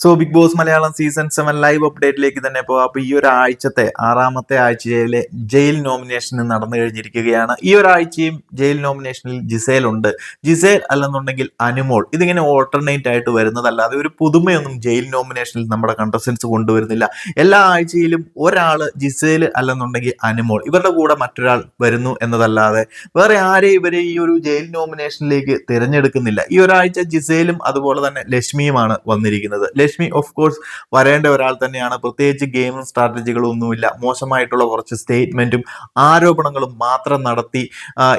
So Bigg Boss Malayalam season seven live അപ്ഡേറ്റിലേക്ക് തന്നെ പോകാം അപ്പൊ ഈ ഒരാഴ്ചത്തെ ആറാമത്തെ ആഴ്ചയിലെ ജയിൽ നോമിനേഷൻ നടന്നു കഴിഞ്ഞിരിക്കുകയാണ്. ഈ ഒരാഴ്ചയും ജയിൽ നോമിനേഷനിൽ ജിസേൽ ഉണ്ട്. ജിസേൽ അല്ലെന്നുണ്ടെങ്കിൽ അനുമോൾ. ഇതിങ്ങനെ ഓൾട്ടർനേറ്റ് ആയിട്ട് വരുന്നതല്ലാതെ ഒരു പുതുമയൊന്നും ജയിൽ നോമിനേഷനിൽ നമ്മുടെ കണ്ടസ്റ്റൻസ് കൊണ്ടുവരുന്നില്ല. എല്ലാ ആഴ്ചയിലും ഒരാൾ ജിസേൽ അല്ലെന്നുണ്ടെങ്കിൽ അനുമോൾ. ഇവരുടെ കൂടെ മറ്റൊരാൾ വരുന്നു എന്നതല്ലാതെ വേറെ ആരെയും ഇവരെ ഈ ഒരു ജയിൽ നോമിനേഷനിലേക്ക് തിരഞ്ഞെടുക്കുന്നില്ല. ഈ ഒരാഴ്ച ജിസേലും അതുപോലെ തന്നെ ലക്ഷ്മിയുമാണ് വന്നിരിക്കുന്നത്. ലക്ഷ്മി ഓഫ് കോഴ്സ് വരേണ്ട ഒരാൾ തന്നെയാണ്. പ്രത്യേകിച്ച് ഗെയിമും സ്ട്രാറ്റജികളും ഒന്നുമില്ല. മോശമായിട്ടുള്ള കുറച്ച് സ്റ്റേറ്റ്മെന്റും ആരോപണങ്ങളും മാത്രം നടത്തി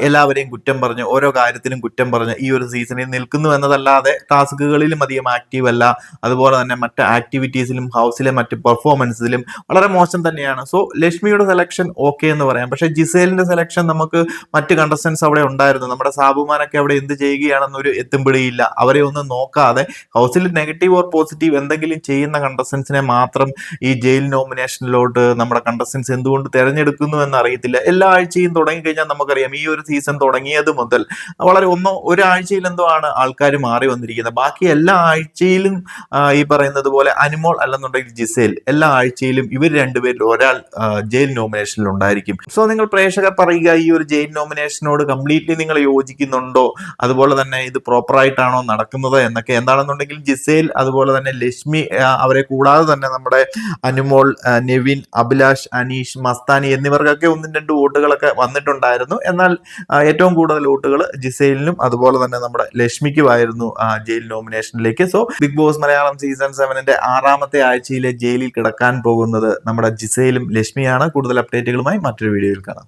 എല്ലാവരെയും കുറ്റം പറഞ്ഞ് ഓരോ കാര്യത്തിനും കുറ്റം പറഞ്ഞ് ഈ ഒരു സീസണിൽ നിൽക്കുന്നു എന്നതല്ലാതെ ടാസ്കുകളിലും അധികം ആക്റ്റീവ് അല്ല. അതുപോലെ തന്നെ മറ്റ് ആക്ടിവിറ്റീസിലും ഹൗസിലെ മറ്റ് പെർഫോമൻസിലും വളരെ മോശം തന്നെയാണ്. സോ ലക്ഷ്മിയുടെ സെലക്ഷൻ ഓക്കെ എന്ന് പറയാം. പക്ഷേ ജിസേലിന്റെ സെലക്ഷൻ നമുക്ക് മറ്റ് കണ്ടസ്റ്റൻസ് അവിടെ ഉണ്ടായിരുന്നു. നമ്മുടെ സാബുമാനൊക്കെ അവിടെ എന്ത് ചെയ്യുകയാണെന്നൊരു എത്തുംപിടിയില്ല. അവരെ ഒന്നും നോക്കാതെ ഹൗസിൽ നെഗറ്റീവ് ഓർ പോസിറ്റീവ് എന്തെങ്കിലും ചെയ്യുന്ന കണ്ടസ്റ്റൻസിനെ മാത്രം ഈ ജയിൽ നോമിനേഷനിലോട്ട് നമ്മുടെ കണ്ടസ്റ്റൻസ് എന്തുകൊണ്ട് തിരഞ്ഞെടുക്കുന്നു എന്ന് അറിയത്തില്ല എല്ലാ ആഴ്ചയും തുടങ്ങിക്കഴിഞ്ഞാൽ നമുക്കറിയാം ഈ ഒരു സീസൺ തുടങ്ങിയത് മുതൽ വളരെ ഒന്നോ ഒരാഴ്ചയിൽ എന്തോ ആണ് ആൾക്കാർ മാറി വന്നിരിക്കുന്നത്. ബാക്കി എല്ലാ ആഴ്ചയിലും ഈ പറയുന്നത് പോലെ അനിമോൾ അല്ലെന്നുണ്ടെങ്കിൽ ജിസേൽ എല്ലാ ആഴ്ചയിലും ഇവർ രണ്ടുപേരിൽ ഒരാൾ ജയിൽ നോമിനേഷനിൽ ഉണ്ടായിരിക്കും. സോ നിങ്ങൾ പ്രേക്ഷകർ പറയുക ഈ ഒരു ജയിൽ നോമിനേഷനോട് കംപ്ലീറ്റ്ലി നിങ്ങൾ യോജിക്കുന്നുണ്ടോ? അതുപോലെ തന്നെ ഇത് പ്രോപ്പർ ആയിട്ടാണോ നടക്കുന്നത് എന്നൊക്കെ. എന്താണെന്നുണ്ടെങ്കിൽ ജിസേൽ അതുപോലെ തന്നെ ലക്ഷ്മി അവരെ കൂടാതെ തന്നെ നമ്മുടെ അനുമോൾ നെവിൻ അഭിലാഷ് അനീഷ് മസ്താനി എന്നിവർക്കൊക്കെ ഒന്നും രണ്ട് വോട്ടുകളൊക്കെ വന്നിട്ടുണ്ടായിരുന്നു. എന്നാൽ ഏറ്റവും കൂടുതൽ വോട്ടുകൾ ജിസൈലിനും അതുപോലെ തന്നെ നമ്മുടെ ലക്ഷ്മിക്കുമായിരുന്നു jail നോമിനേഷനിലേക്ക്. So Bigg Boss Malayalam season സെവനിന്റെ ആറാമത്തെ ആഴ്ചയിലെ ജയിലിൽ കിടക്കാൻ പോകുന്നത് നമ്മുടെ ജിസയിലും ലക്ഷ്മിയാണ്. കൂടുതൽ അപ്ഡേറ്റുകളുമായി മറ്റൊരു വീഡിയോയിൽ കാണാം.